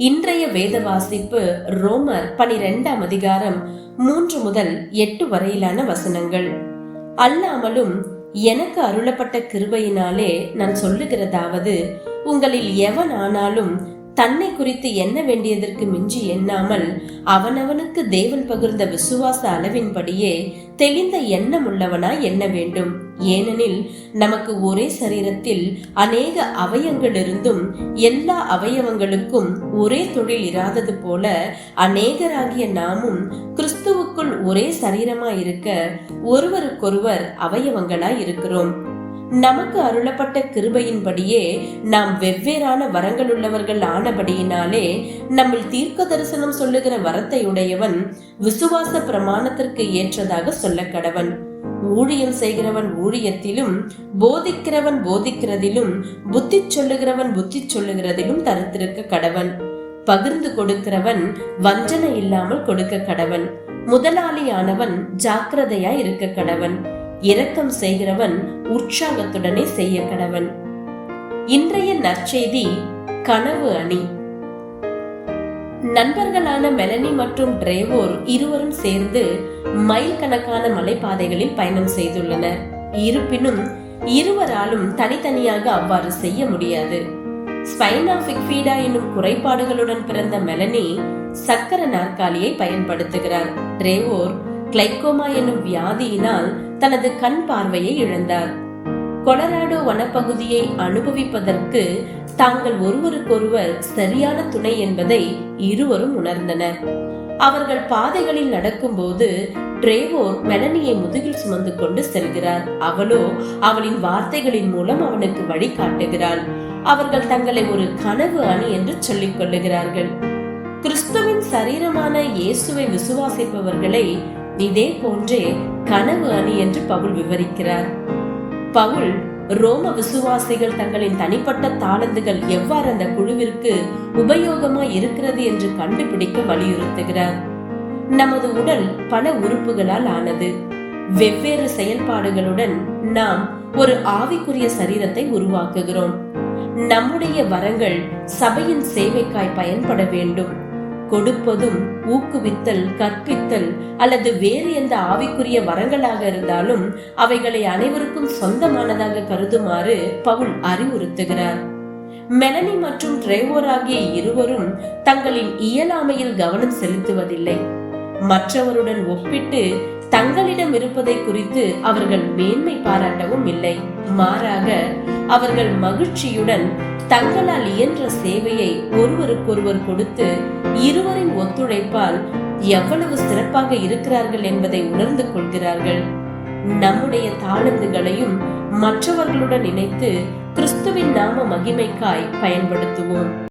இன்றைய வேத வாசிப்பு ரோமர் பனிரெண்டாம் அதிகாரம் மூன்று முதல் எட்டு வரையிலான வசனங்கள். அல்லாமலும் எனக்கு அருளப்பட்ட கிருபையினாலே நான் சொல்லுகிறதாவது உங்களில் எவன் ஆனாலும் தன்னை குறித்து எண்ண வேண்டியதற்கு மிஞ்சி எண்ணாமல் அவனவனுக்கு தேவன் பகிர்ந்த விசுவாச அளவின்படியே தெளிந்த எண்ணம் உள்ளவனாய் எண்ண வேண்டும்? ஏனெனில் நமக்கு ஒரே சரீரத்தில் அநேக அவயங்களிருந்தும் எல்லா அவயவங்களுக்கும் ஒரே தொழில் இராதது போல அநேகராகிய நாமும் கிறிஸ்துவுக்குள் ஒரே சரீரமாய் இருக்க ஒருவருக்கொருவர் அவயவங்களாய் இருக்கிறோம். நமக்கு அருளப்பட்ட கிருபையின்படியே நாம் வெவ்வேறான வரங்கள் உள்ளவர்கள் ஆனபடியினாலே நம்மில் தீர்க்க தரிசனம் சொல்லுகிற வரத்தை உடையவன் விசுவாச பிரமாணத்திற்கு ஏற்றதாக சொல்ல கடவன் ஊழியம் செய்கிறவன் ஊழியத்திலும் போதிக்கிறவன் போதிக்கிறதிலும் புத்தி சொல்லுகிறவன் புத்தி சொல்லுகிறதிலும் தரத்திருக்க கடவன். பகிர்ந்து கொடுக்கிறவன் வஞ்சனை இல்லாமல் கொடுக்க கடவன். முதலாளியானவன் ஜாக்கிரதையா இருக்க கடவன். இரக்கம் செய்கிறவன் உற்சாகத்துடனே செய்ய கடவன். இன்றைய நற்செய்தி கனவு அணி. நண்பர்களான மெலனி மற்றும் டிரைவோர் இருவரும் சேர்ந்து மைல் கணக்கான மலைப்பாதைகளில் பயணம் செய்துள்ளனர். இருப்பினும் இருவராலும் தனித்தனியாக அவ்வாறு செய்ய முடியாது. ஸ்பைனா ஃபிக்ஃபீடா என்னும் குறைபாடுகளுடன் பிறந்த மெலனி சக்கர நாற்காலியை பயன்படுத்துகிறார். டிரேவோர் கிளைகோமா என்னும் வியாதியினால் தனது கண் பார்வையை இழந்தார். கொலராடோ வனப்பகுதியை அனுபவிப்பதற்கு தாங்கள் ஒருவருக்கொருவர் சரியான துணை என்பதை இருவரும் உணர்ந்தனர். அவர்கள் பாதைகளில் நடக்கும்போது ட்ரேவோர் மெலனியை முதுகில் சுமந்து கொண்டு செல்கிறார். அவளோ அவளின் வார்த்தைகளின் மூலம் அவனுக்கு வழி காட்டுகிறாள். அவர்கள் தங்களை ஒரு கனவு அணி என்று சொல்லிக் கொள்ளுகிறார்கள். கிறிஸ்துவின் சரீரமான இயேசுவை விசுவாசிப்பவர்களை இதே போன்றே கனவு அணி என்று பவுல் விவரிக்கிறார். பவுல் ரோம விசுவாசிகள் தங்களின் தனிப்பட்ட தாளந்துகள் எவ்வாறு அந்த குழுவிற்கு உபயோகமா இருக்கிறது என்று கண்டுபிடிக்க வலியுறுத்துகிறார். நமது உடல் பல உறுப்புகளால் ஆனது. வெவ்வேறு செயல்பாடுகளுடன் நாம் ஒரு ஆவிக்குரிய சரீரத்தை உருவாக்குகிறோம். நம்முடைய வரங்கள் சபையின் சேவைக்காய் பயன்பட வேண்டும். கொடுப்பதும் ஊக்குவித்தல் கற்பித்தல் அல்லது வேறு எந்த ஆவிக்குரிய வரங்களாக இருந்தாலும் அவைகளை அனைவருக்கும் சொந்தமானதாக கருதுமாறு பவுல் அறிவுறுத்துகிறார். மெலனி மற்றும் டிரைவோர் ஆகிய இருவரும் தங்களின் இயலாமையில் கவனம் செலுத்துவதில்லை. மற்றவருடன் ஒப்பிட்டு தங்களிடம் இருப்பதை குறித்து அவர்கள் மேன்மை பாராட்டவும் இல்லை. மாறாக அவர்கள் மகிழ்ச்சியுடன் தங்களால் இயன்ற சேவையை ஒருவருக்கொருவர் கொடுத்து இருவரின் ஒத்துழைப்பால் எவ்வளவு சிறப்பாக இருக்கிறார்கள் என்பதை உணர்ந்து கொள்கிறார்கள். நம்முடைய தாளந்துகளையும் மற்றவர்களுடன் இணைத்து கிறிஸ்துவின் நாம மகிமைக்காய் பயன்படுத்துவோம்.